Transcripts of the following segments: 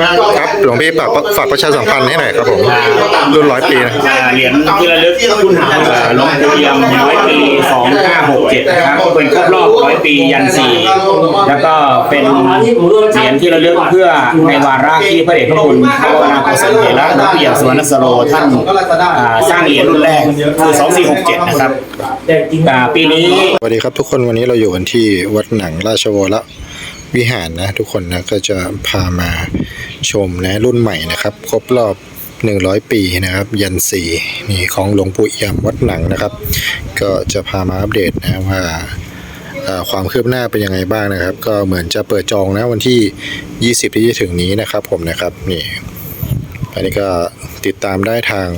ครับหลวงพี่ฝากฝากประชาสัมพันธ์ให้หน่อยครับผมรุ่นร้อยปีนะอ่าเหรียญที่ระลึกคุณหาเอ่อหลวงปู่เอี่ยมร้อยปีสองห้าหกเจ็ดนะครับเป็นครบรอบร้อยปียันสี่แล้วก็เป็นเหรียญที่ระลึกเพื่อในวาระที่พระเดชพระคุณพระวนาโกศลเถระหลวงปู่เอี่ยมสุวรรณสโรท่านอ่าสร้างเหรียญรุ่นแรกคือสองสี่หกเจ็ดนะครับอ่าปีนี้สวัสดีครับทุกคนวันนี้เราอยู่กันที่วัดหนังราชวรวิหารนะทุกคนนะก็จะพามา ชมนะรุ่นใหม่นะครับ ครบรอบ 100 ปีนะครับ ยันสีนี่ของหลวงปู่เอี่ยมวัดหนังนะครับ ก็จะพามาอัปเดตนะว่าความคืบหน้าเป็นยังไงบ้างนะครับ ก็เหมือนจะเปิดจองนะวันที่ 20 ที่จะถึงนี้นะครับผมนะครับนี่อันนี้ก็ติดตามได้ทาง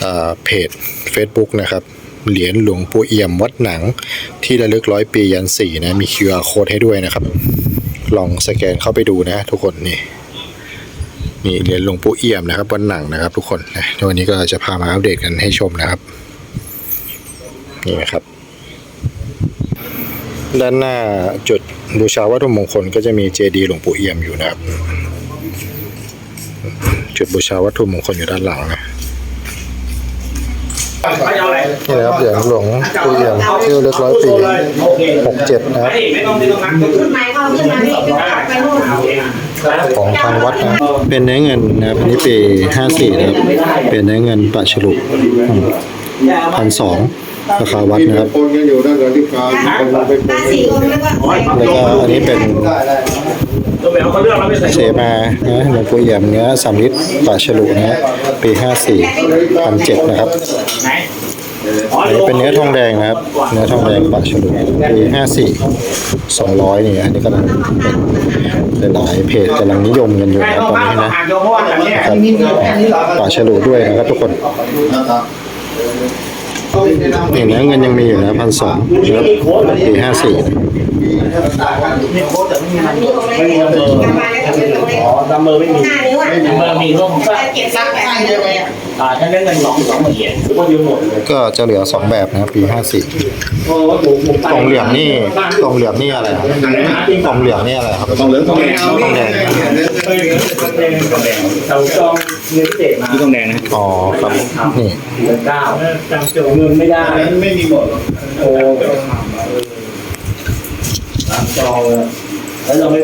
เอ่อเพจ Facebook นะครับเหรียญหลวงปู่เอี่ยมวัดหนัง ที่ระลึกร้อยปียันสี่นะมี QR code ให้ด้วยนะครับ ลองสแกนเข้าไปดูนะทุกคนนี่ นี่เหรียญหลวงปู่เอี่ยมนะครับวัดหนังนะครับ ทุกคนนะวันนี้ก็จะพามาอัปเดตกันให้ชมนะครับนี่นะครับ ด้านหน้าจุดบูชาวัตถุมงคลก็จะมีเจดีย์หลวงปู่เอี่ยมอยู่นะครับ จุดบูชาวัตถุมงคลอยู่ด้านหลังนะนี่นะครับเหรียญหลวงปู่เอี่ยมที่ระลึกร้อยปีหกเจ็ดนะครับ ไม่ต้องไม่ต้องนักขึ้นไหมก็ขึ้นมานี่ไปนู่นของทางวัดนะเป็นเนื้อเงินนะครับอันนี้ปีห้าสี่นะครับเป็นเนื้อเงินปะฉลุพันสองราคาวัดนะครับปนกันอยู่นั่นเหรอที่กลางคนลงไปปตานสีองค์แล้วก็แล้วก็อันนี้เป็นตัวแบบเขาเลือกเราไม่ใส่เสมานะหลวงปู่เอี่ยมเนื้อสามลิตรปะฉลุนะฮะปีห้าสี่พันเจ็ดนะครับไหน อันนี้เป็นเนื้อทองแดงนะครับ เนื้อทองแดงปะฉลุปีห้าสี่สองร้อยนี่อันนี้กำลังเป็นหลายเพจกำลังนิยมกันอยู่นะตอนนี้นะปานโยมเพราะว่าแบบเนี้ยครับปะฉลุด้วยนะครับทุกคนนี่เนื้อเงินยังมีอยู่นะพันสองครับปีห้าสี่ มีโค้ดแต่ไม่มีมันมีองค์เล็กๆประมาณนี้ก็เป็นองค์อ๋อดัมเบอร์ไม่มีห้านิ้วอะดัมเบอร์มีร่มก็เก็บซักแปดเยอะเลยอะอ่าถ้าเล่นเงินสองสองหมื่นเหรียญกคนยืมหมดเลยก็จะเหลือสองแบบนะครับปีห้าสี่โอ้หมูหมูกล่องเหลืองนี่กล่องเหลืองนี่อะไรครับกล่องเหลืองนี่อะไรครับต้องเหลืองต้องแดงทองแดงเราจองเงินพิเศษมาที่ต้องแดงนะอ๋อครับนี่เก้าจำจอเงินไม่ได้ไม่มีหมดหร อกโอ้จองแล้วเราไม่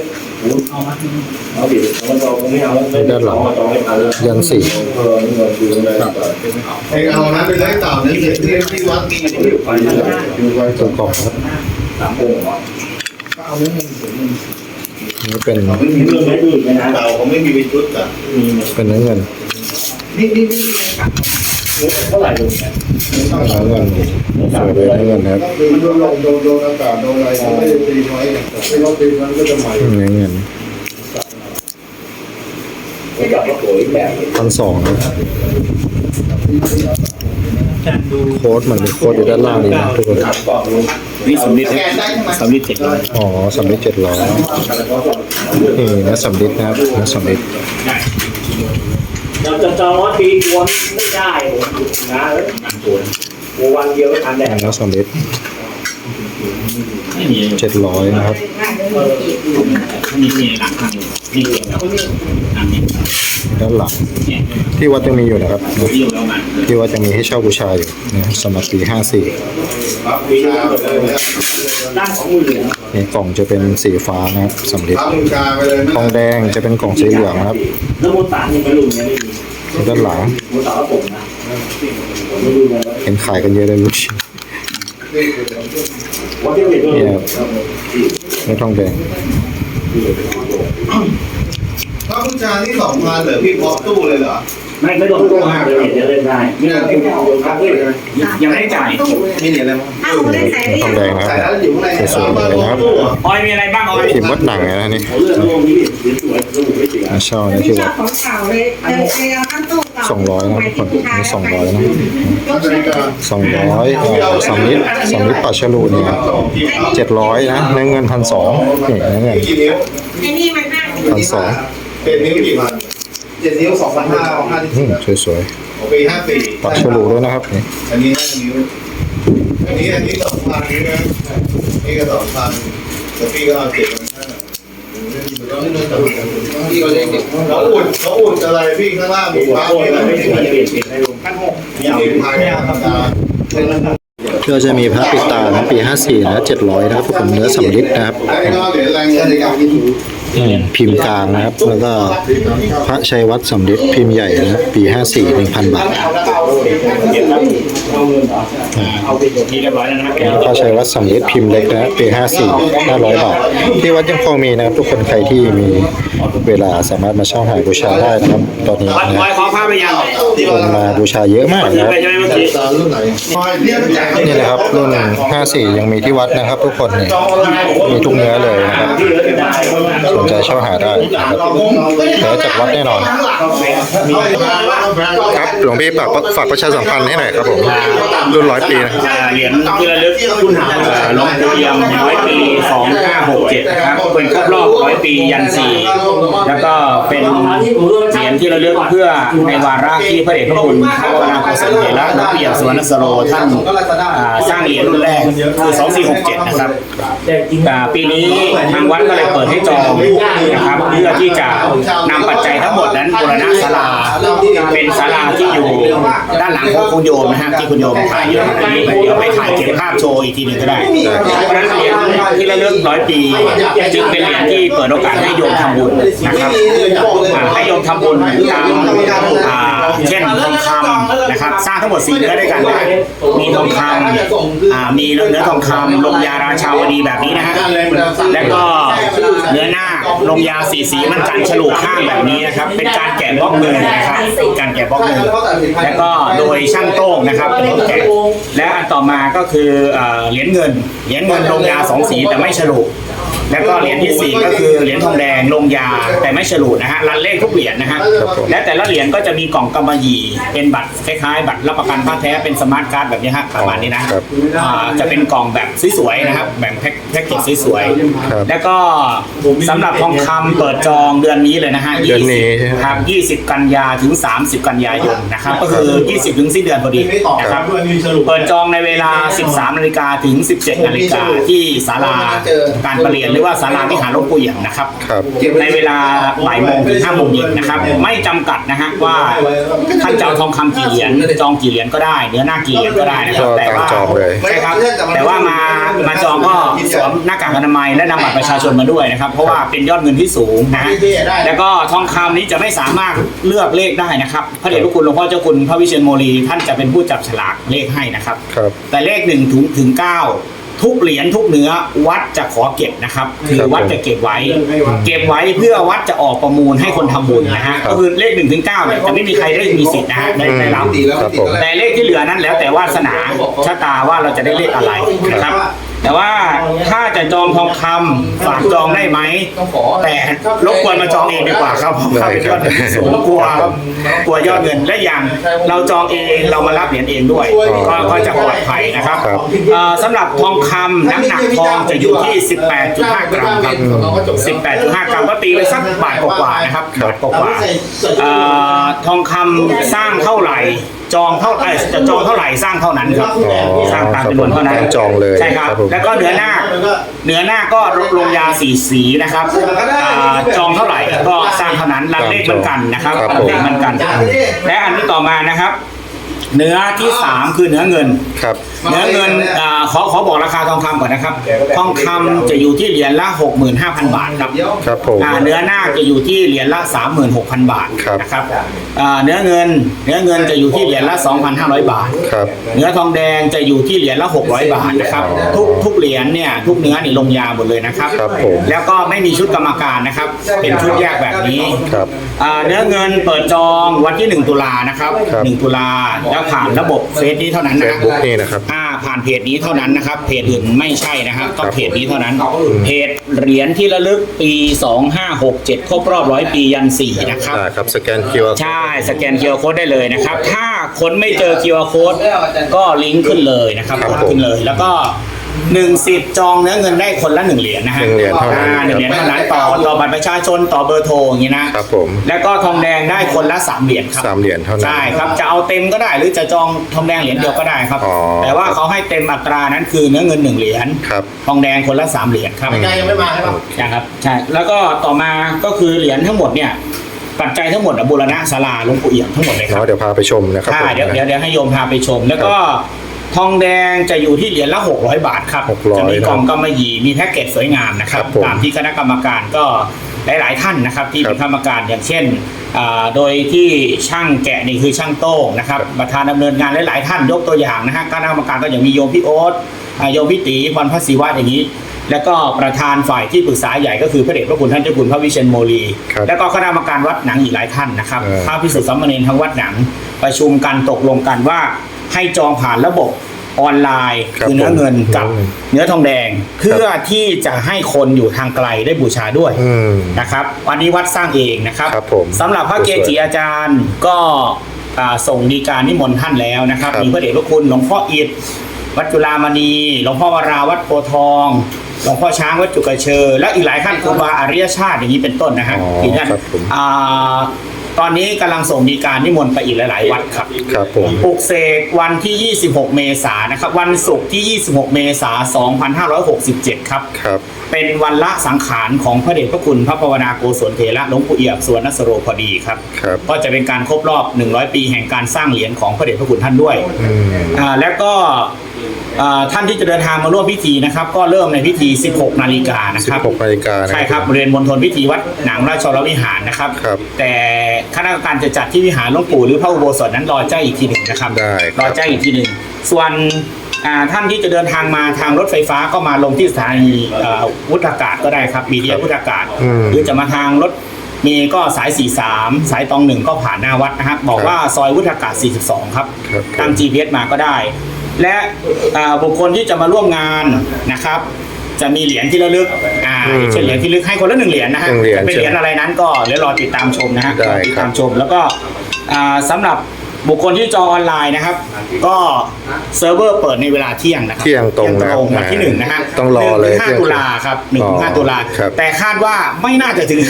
เอามาเอาดิเราจองไม่เอาไม่จอไม่เอาเลยยันสี่เออเงินอยู่ในเองเอานั้นไปเลยเต่านั้นเสร็จที่ที่วัดมีอยู่ไปอยู่ไว้ตัวกล่องครับสามโมงเหรอนี่เป็นไม่มีเรื่องไม่ดื้อเลยนะเต่าเขาไม่มีเป็นชุดอะเป็นเงินื้อเงิ นเท่าไหร่เลุงเนี่ยเนื้อเงินสวยเลยเนื้อเงินนครับมันโดนลมโดนโดนอากาศโดนอะไรไม่ได้ตีไว้ไม่ต้องตีมันก็จะใหม่เนื้อเงินไม่กลับมาโผล่อีกแบบพันสองนะโค้ดมันเป็นโค้ดอยู่ด้านล่างนี่นะทุกคนนี่สำลิดสำลิดเจ็ดร้อยอ๋อสำลิดเจ็ดร้อยนี่นื้อสำลิดนะครับนื้อสำลิด เราจะจองว่าปีกวนไม่ได้ผมนะโอ้วันเดียวก็ทานได้เนื้อสำลิดไม่มีเจ็ดร้อยนะครับนี่มีหลังทาง นี่เกี่ยวกับทางนี้ด้านหลังเนี่ยที่วัดยังมีอยู่นะครับที่อยู่แล้วมันที่วัดจะมีให้เช่าบูชาอยู่นะสำหรับปีห้าสี่รับบูชาไปเลยนะด้านของมือเหลืองนี่กล่องจะเป็นสีฟ้านะครับสำลิดรับบูชาไปเลยทนะองแดงจะเป็นกล่องสีเหลืองนะครับแล้วมูตานนี่ไม่รู้เนี่ยไม่มีด้านหลังมูตานผมนะผมไม่รู้เลยเห็นขายกันเยอะเลยลูกชิ้นว่าที่เด็กนี่ครับเนื้อทองแดง รับบูชาที่สองพันเหรอพี่พอตู้เลยเหรอ ไม่ไม่ต้องตู้ห้าเลยเดี๋ยวเล่นได้ยังไม่ได้จ่ายมีเหรียญอะไรมั้งถ้าคุณได้ใส่เนื้อทองแดงนะคใส่รับแล้วอยู่ข้างในสวยๆเลยนะครับออยมีอะไรบ้างออยพิมพ์วัดหนังนะนี่เรื่องรวมนี้สวยสวยไม่เสียมาเช่านะไม่ที่ชอวับดของเก่าเลยเออเออตั้งตู้เก่าสองร้อยนะทุกคนนี่สองร้อยนะนาฬิกาสองร้อยสองลิตรสองลิตรปัชชลูเนี่ยเจ็ดร้อยนะเนื้อเงินพันสองนี่เนื้อเงิน พันสองเป็นนิ้วกี่พันเจ็ดนิ้วสองพันห้าห้าที่อืสิบมสวยปีห้าสี่ๆปัชชลูด้วยนะครับนี่อันนี้ห้านิ้วอันนี้อันนี้สองพันนี่นะนี่ก็สองพันแต่พี่ก็เอาเจ็ดพันห้าพี่ก็เล่นเขาอุ่นเขาอุ่นอะไรพี่ข้างล่างมีฟ้ามีอะไรไม่มีอะไรมีพายธรรมดาก็จะมีพระปิดตานะปี 54 นะ 700 นะครับผมเนื้อสำริดนะครับ ไอ้ก็เหรียญแรงเงินในการกินอืมพิมพ์กลางนะครับ แล้วก็พระชัยวัดสำริดพิมพ์ใหญ่นะครับปี54 1,000บาทเอาไปที่เรียบร้อยแล้วนะครับพระชัยวัดสำริดพิมพ์เล็กนะปี54 500บาทที่วัดยังพอมีนะครับ ทุกคนใครที่มีเวลาสามารถมาเช่าหาบูชาได้นะครับ ตอนนี้วัดนะคอยขอพาไปยังคนมาบูชาเยอะมากนะครับไปใช่ไหมเมื่อกี้ตารุ่นไหนพอยเนี่ยมันจ่ายนี่นะครับรุ่น54ยังมีที่วัดนะครับ ทุกคนนี่มีทุกเนื้อเลยนะครับ สนใจเช่าหาได้นะครับแท้จากวัดแน่นอน ครับหลวงพี่ฝากฝากประชาสัมพันธ์ให้หน่อยครับผมรุ่นร้อยปีนะครับอ่าเหรียญที่ระลึกคุณหาหลวงปู่เอี่ยมร้อยปี2567นะครับเป็นครบรอบร้อยปียันสี่แล้วก็เป็นเหรียญที่ระลึกเพื่อในวาระที่พระเดชพระคุณพระวนาคสันเถระหลวงปู่เอี่ยมสุวรรณสโรท่านอ่าสร้างเหรียญรุ่นแรกคือ2467 นะครับ อ่าปีนี้ทางวัดก็เลยเปิดให้จองนะครับเพื่อที่จะนำปัจจัยทั้งหมดนั้นบูรณะศาลาเป็นศาลาที่อยู่ด้านหลังของคุณโยมนะฮะที่คุณโยมถ่ายอยู่อันนี้เดี๋ยวไปถ่ายเก็บภาพโชว์อีกทีหนึ่งก็ได้เพราะฉะนั้นเหรียญที่ระลึกร้อยปีจึงเป็นเหรียญที่เปิดโอกาสให้โยมทำบุญนะครับอ่าให้โยมทำบุญตามอ่าเช่นทองคำนะครับสร้างทั้งหมดสี่เนื้อด้วยกันนะมีทองคำอ่ามีเนื้อทองคำลงยาราชาวดีแบบนี้นะฮะแล้วก็เนื้อหน้าลงยาสีสีมันกันฉลุข้างแบบนี้นะครับ เป็นการแกะบล็อกมือนะครับการแกะบล็อกมือแล้วก็โดยช่างโต้งนะครับเป็นคนแกะและอันต่อมาก็คือเอ่อเหรียญเงินเหรียญเงินลงยาสองสีแต่ไม่ฉลุ แล้วก็เหรียญที่สี่ก็คือเหรียญทองแดงลงยาแต่ไม่ฉลุนะฮะรันเลขทุกเหรียญนะฮะครับผมและแต่ละเหรียญก็จะมีกล่องกำมะหยี่เป็นบัตรคล้ายๆ บัตรรับประกันผ้าแท้เป็นสมาร์ทการ์ดแบบนี้ฮะประมาณนี้นะครับ อ่าจะเป็นกล่องแบบสวยๆนะครับแบ่งแพ็คแพ็คเกจสวยครับๆแล้วก็สำหรับทองคำเปิดจองเดือนนี้เลยนะฮะเดือนนี้ใช่ไหม 20ครับ 20 กันยาถึง 30 กันยายนนะครับก็คือ 20 ถึงสิ้นเดือนพอดีนะครับ เปิดจองในเวลา 13 นาฬิกาถึง 17 นาฬิกาที่ศาลาการประเรียนหรือว่าศาลาวิหารหลวงปู่เอี่ยมนะครับครับ ในเวลาบ่ายโมงถึงห้าโมงเย็นนะครับ ไม่จำกัดนะฮะว่าท่านจะเอาทองคำกี่เหรียญจองกี่เหรียญก็ได้เนื้อหน้ากี่เหรียญก็ได้นะครับก็แต่ว่าตามจองเลย ใช่ครับแต่ว่ามามาจองก็สวมหน้ากากอนามัยและนำบัตรประชาชนมาด้วยนะครับ เพราะว่าเป็นยอดเงินที่สูงนะฮะแล้วก็ทองคำนี้จะไม่สามารถเลือกเลขได้นะครับพระเดชพระคุณหลวงพ่อเจ้าคุณพระวิเชียรโมลีท่านจะเป็นผู้จับฉลากเลขให้นะครับ ครับ แต่เลขหนึ่งถึงถึงเก้า ทุกเหรียญทุกเนื้อวัดจะขอเก็บนะครับคือครับผมวัดจะเก็บไว้ เก็บไว้เพื่อวัดจะออกประมูลให้คนทำบุญนะฮะครับก็คือเลขหนึ่งถึงเก้าเนี่ยจะไม่มีใครได้มีสิทธิ์นะฮะได้ได้รับครับผมแต่เลขที่เหลือนั้นแล้วแต่วาสนาชะตาว่าเราจะได้เลขอะไรนะครับ แต่ว่าถ้าจะจองทองคำฝากจองได้ไหมแต่รบกวนมาจองเองดีกว่าครับเพราะว่าเป็นยอดเงินที่สูงกลัวครับกลัวยอดเงินและอย่างเราจองเองเรามารับเหรียญเองด้วย ก็ก็จะปลอดภัยนะครับครับ เอ่อสำหรับทองคำน้ำหนักทองจะอยู่ที่ 18.5 กรัมครับ 18.5 กรัมก็ตีไปสักบาทกว่าๆนะครับบาทกว่าๆเอ่อทองคำสร้างเท่าไหร่จองเท่าไหร่จะจองเท่าไหร่สร้างเท่านั้นครับ อ๋อสร้างตามจำนวนเท่านั้นต้องจองเลยใช่ครับ ครับผม แล้วก็เนื้อหน้า เนื้อหน้าก็ลงยาสีสีนะครับอ่าจองเท่าไหร่ก็สร้างเท่านั้นรันเลขเหมือนกันนะครับครับรันเลขเหมือนกัน และอันที่ต่อมานะครับ เนื้อที่สามคือเนื้อเงิน ครับ เนื้อเงินอ่าขอขอบอกราคาทองคำก่อนนะครับ ทองคำจะอยู่ที่เหรียญละ 65,000 บาทครับครับผมอ่าเนื้อหน้าจะอยู่ที่เหรียญละ 36,000 บาทครับนะครับอ่าเนื้อเงินเนื้อเงินจะอยู่ที่เหรียญละ 2,500 บาทครับเนื้อทองแดงจะอยู่ที่เหรียญละ 600 บาทนะครับทุกทุกเหรียญเนี่ยทุกเนื้อนี่ลงยาหมดเลยนะครับครับผมแล้วก็ไม่มีชุดกรรมการนะครับเป็นชุดแยกแบบนี้ครับอ่าเนื้อเงินเปิดจองวันที่ 1 ตุลานะครับครับ1ตุลาแล้วผ่านระบบเฟซนี้เท่านั้นเฟนะซบุ๊กนี่นะครับอ่า ผ่านเพจนี้เท่านั้นนะครับเพจอื่นไม่ใช่นะครับต้องครับเพจนี้เท่านั้นเพจเหรียญที่ระลึกปี 2567 ครบรอบร้อยปียันสี่นะครับได้ครับสแกน QR ใช่สแกน QR Code ได้เลยนะครับ ถ้าคนไม่เจอ QR Code ก็ลิงก์ขึ้นเลยนะครับครับกดขึ้นเลยแล้วก็ หนึ่งสิทธิ์จองเนื้อเงินได้คนละหนึ่งเหรียญนะฮะหนึ่งเหรียญเท่านั้น อ่หนึ่งเหรียญเท่านั้นต่อต่อบัตรประชาชนต่อเบอร์โทรอย่างนี้นะ ครับผม แล้วก็ทองแดงได้คนละสามเหรียญครับสามเหรียญเท่านั้นใช่ครับจะเอาเต็มก็ได้หรือจะจองทองแดงเหรียญเดียวก็ได้ครับ อ๋อ แต่ว่าเขาให้เต็มอัตรานั้นคือเนื้อเงินหนึ่งเหรียญครับ ทองแดงคนละสามเหรียญครับนายยังไม่มาใช่ปะ นะครับใช่แล้วก็ต่อมาก็คือเหรียญทั้งหมดเนี่ยปัจจัยทั้งหมดอะบูรณะศาลาหลวงปู่เอี่ยมทั้งหมดเลยครับเนาะเดี๋ยวพาไปชมนะครับค่ะผมเดี๋ยวเดี๋ยวเดี๋ยวให้โยมพาไปชม แล้วก็ ทองแดงจะอยู่ที่เหรียญละ 600 บาทครับ 600จะมีกล่องกำมะหยี่มีแพ็กเกจสวยงามนะครับ ครับผมตามที่คณะกรรมการก็หลาย ๆ ท่านนะครับ ที่ครับเป็นกรรมการอย่างเช่นอ่าโดยที่ช่างแกะนี่คือช่างโต้งนะครับ ประธานดำเนินงานหลาย ๆ ท่านยกตัวอย่างนะฮะคณะกรรมการก็อย่างมีโยมพี่โอ๊ตอ่าโยมพี่ตีพรพระศิวะอย่างนี้ แล้วก็ประธานฝ่ายที่ปรึกษาใหญ่ก็คือพระเดชพระคุณท่านเจ้าคุณพระวิเชียรโมลี ครับแล้วก็คณะกรรมการวัดหนังอีกหลายท่านนะครับ เออ พระพิสุทธิ์สามเณรทั้งวัดหนังประชุมกันตกลงกันว่า ให้จองผ่านระบบออนไลน์ครับคือเนื้อเงินกับอืมเนื้อทองแดง เพื่อที่จะให้คนอยู่ทางไกลได้บูชาด้วยอืมนะครับวันนี้วัดสร้างเองนะครับครับผมสำหรับพระเกจิอาจารย์ก็อ่าส่งดีการนิมนต์ท่านแล้วนะครับ ครับ มีพระเดชพระคุณหลวงพ่ออิฐวัดจุฬามณีหลวงพ่อวราวัดโพธิ์ทองหลวงพ่อช้างวัดจุกเชอและอีกหลายท่านครูบาอริยชาติอย่างนี้เป็นต้นนะฮะอ๋อที่ท่านครับผม อ่า ตอนนี้กำลังส่งดีการนิมนต์ไปอีกหลาย ๆ วัดครับครับผมปลุกเสกวันที่ 26 เมษายนนะครับ วันศุกร์ที่ 26 เมษายน2567 ครับ ครับ เป็นวันละสังขารของพระเดชพระคุณพระภาวนาโกศลเถระหลวงปู่เอี่ยมสวนนสโรพอดีครับ ครับ ก็จะเป็นการครบรอบ 100 ปีแห่งการสร้างเหรียญของพระเดชพระคุณท่านด้วยอืม อ่าแล้วก็อ่า ท่านที่จะเดินทางมาร่วมพิธีนะครับ ก็เริ่มในพิธี 16 นาฬิกานะครับ16นาฬิกานะใช่ครับบริเวณมณฑลพิธีวัดหนังราชวรวิหารนะครับ ครับแต่คณะกรรมการจะจัดที่วิหารหลวงปู่หรือพระอุโบสถนั้นรอแจ้งอีกทีหนึ่งนะครับได้ครับ รอแจ้งอีกทีหนึ่งส่วนอ่าท่านที่จะเดินทางมาทางรถไฟฟ้าก็มาลงที่สถานีเอ่อวุฒากาศก็ได้ครับบีเดียวุฒากาศ อืม หรือจะมาทางรถเมย์ก็สาย 43 สายตองหนึ่งก็ผ่านหน้าวัดนะครับ บอกว่าซอยวุฒากาศ 42 ครับ ครับตาม GPS มาก็ได้ และอ่าบุคคลที่จะมาร่วมงานนะครับ จะมีเหรียญที่ระลึกอ่าอืมเช่นเหรียญที่ระลึกให้คนละหนึ่งเหรียญนะฮะหนึ่งเหรียญจะเป็นเหรียญอะไรนั้นก็เดี๋ยวรอติดตามชมนะฮะได้รอติดครับตามชมแล้วก็อ่าสำหรับ บุคคลที่จองออนไลน์นะครับ ก็เซิร์ฟเวอร์เปิดในเวลาเที่ยงนะครับเที่ยงตรงนะครับวันที่หนึ่งนะฮะต้องรอเลยหนึ่งถึงห้าเที่ยงตุลาครับหนึ่งถึงห้าอ๋อตุลาครับแต่คาดว่าไม่น่าจะถึง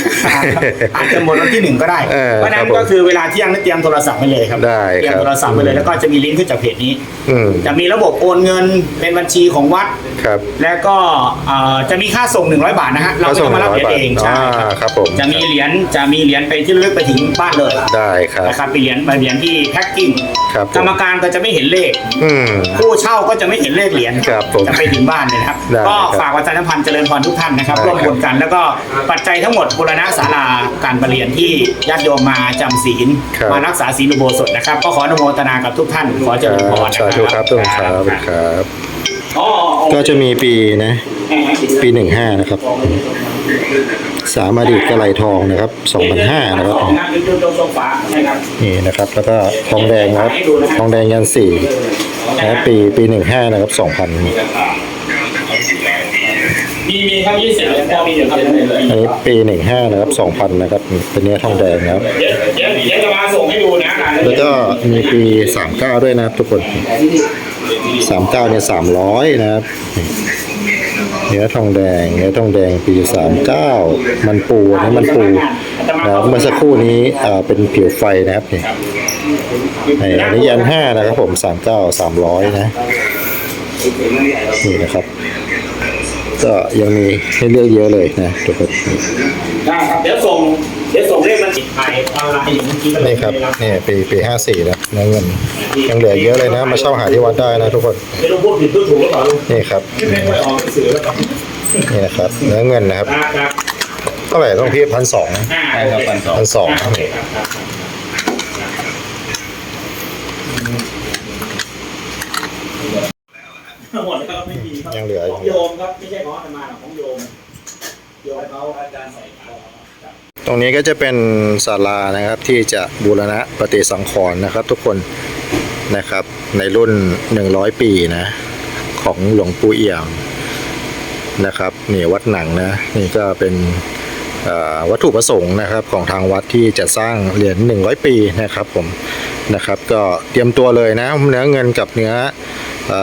อาจจะหมดวันที่หนึ่งก็ได้เออเพราะฉะนั้ครันบผมก็คือเวลาเที่ยงนี่เตรียมโทรศัพท์ไปเลยครับได้เตรียมครับโทรศัพท์ไปเลยแล้วก็จะมีลิงก์ขึ้นจากเพจนี้อืมจะมีระบบโอนเงินเป็นบัญชีของวัดครับแล้วก็เอ่อจะมีค่าส่ง 100 บาทนะฮะเราไม่ต้องมารับเหรียญเองค่าส่ง100ใช่อ่าครับผมจะมีเหรียญจะมีเหรียญไปที่ระลึกไปถึงบ้านเลยได้ครับนะครับเป็นเหรียญเป็นเหรียญที่แพ็คกิ้งครับผมกรรมการก็จะไม่เห็นเลข อืม ผู้เช่าก็จะไม่เห็นเลขเหรียญครับผมจะไปถึงบ้านเลยนะครับ ได้ก็ครับฝากวัฒนพันธ์เจริญพรทุกท่านนะครับ ได้ร่วมบุญกัน แล้วก็ปัจจัยทั้งหมดบูรณะศาลาการประเรียนที่ญาติโยมมาจำศีลครับ มารักษาศีลอุโบสถนะครับ ก็ขออนุโมทนากับทุกท่านขอเจริญพรนะคสารับธุครับทุกคนครับครับอ๋ออ๋อก็จะมีปีนะ ปีหนึ่งห้านะครับ สามอดีตกระไหลทองนะครับสองพันห้านะครับสองนะคือตรงโซฟาใช่ครับนี่นะครับแล้วก็ทองแดงนะครับทองแดงยันสี่นะปีปีหนึ่งห้านะครับสองพันมีมีครับยี่สิบแล้วก็มีเดี๋ยวครับอันนี้ปีหนึ่งห้านะครับสองพันนะครับเป็นเนื้อทองแดงนะครับเดี๋ยวเดี๋ยวเดี๋ยวจะมาส่งให้ดูนะการแล้วก็มีปีสามเก้าด้วยนะครับทุกคนสามเก้าเนี่ยสามร้อยนะครับ เนื้อทองแดง เนื้อทองแดงปีสามเก้ามันปูนะมันปูนะครับเมื่อสักครู่นี้อ่าเป็นผิวไฟนะครับนี่อันนี้ยันห้านะครับผมสามเก้าสามร้อยนะนี่นะครับ ก็ยังมีให้เลือกเยอะเลยนะทุกคนได้ครับเดี๋ยวส่ง เดี๋ยวส่งเลขมันติดไทยออนไลน์อย่างเมื่อกี้ก็เลยนี่ครับนี่ปีปีห้าสี่นะเนื้อเงินยังเหลือเยอะเลยนะ มาเช่าหาที่วัดได้นะทุกคนเดี๋ยวเราพูดผิดพูดถูกหรือเปล่าลุงนี่ครับไม่ค่อยออกหนังสือแล้วครับนี่นะครับเนื้อเงินนะครับครับเท่าไหร่ต้องพี่พันสองอ่าใช่ครับพันสองพันสองโอเคครับครับหมดแล้วก็ไม่มีครับยังเหลือของโยมครับไม่ใช่ของอาตมาหรอกของโยมโยมเขาอาจารย์ใส่คอครับ ตรงนี้ก็จะเป็นศาลานะครับที่จะบูรณะปฏิสังขรณ์นะครับ ทุกคนนะครับในรุ่น 100 ปีนะของหลวงปู่เอี่ยมนะครับนี่วัดหนังนะนี่ก็เป็นวัตถุประสงค์นะครับของทางวัดที่จะสร้างเหรียญ100 ปีนะครับผมนะครับก็เตรียมตัวเลยนะเนื้อเงินกับเนื้ออ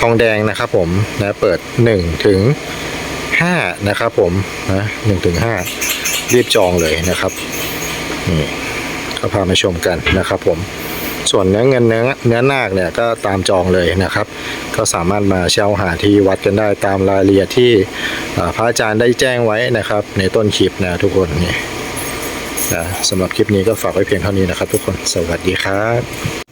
ทองแดงนะครับผมนะเปิด 1 ถึง ห้านะครับผมนะหนึ่งถึงห้ารีบจองเลยนะครับนี่ก็พามาชมกันนะครับผมส่วนเนื้อเงินเนื้อเนื้อนาคเนี่ยก็ตามจองเลยนะครับ ก็สามารถมาเช่าหาที่วัดกันได้ตามรายละเอียดที่พระอาจารย์ได้แจ้งไว้นะครับ ในต้นคลิปนะทุกคนนี่นะสำหรับคลิปนี้ก็ฝากไว้เพียงเท่านี้นะครับ ทุกคนสวัสดีครับ